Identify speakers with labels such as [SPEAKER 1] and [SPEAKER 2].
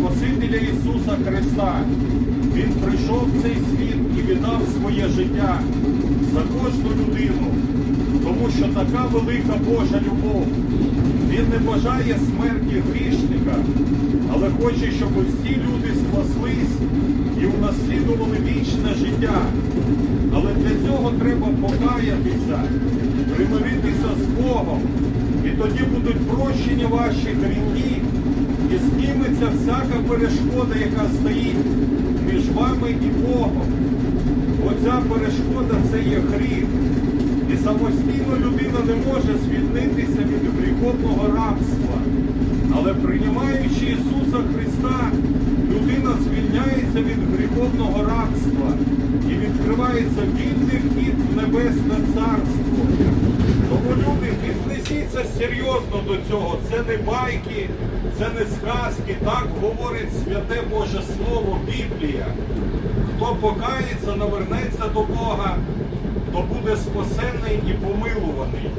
[SPEAKER 1] Спасителя Ісуса Христа. Він прийшов в цей світ і віддав своє життя за кожну людину, тому що така велика Божа любов. Він не бажає смерті грішника, але хоче, щоб всі люди спаслись і унаслідували вічне життя. Але для цього треба покаятися, примиритися з Богом, і тоді будуть прощені ваші гріхи, і зніметься всяка перешкода, яка стоїть між вами і Богом. Оця перешкода це є гріх. І самостійно людина не може звільнитися від гріховного рабства. Але приймаючи Ісуса Христа, людина звільняється від гріховного рабства і відкривається вільний вхід в небесне царство. Віднесіться серйозно до цього. Це не байки, це не сказки. Так говорить святе Боже Слово, Біблія. Хто покається, навернеться до Бога, то буде спасений і помилуваний.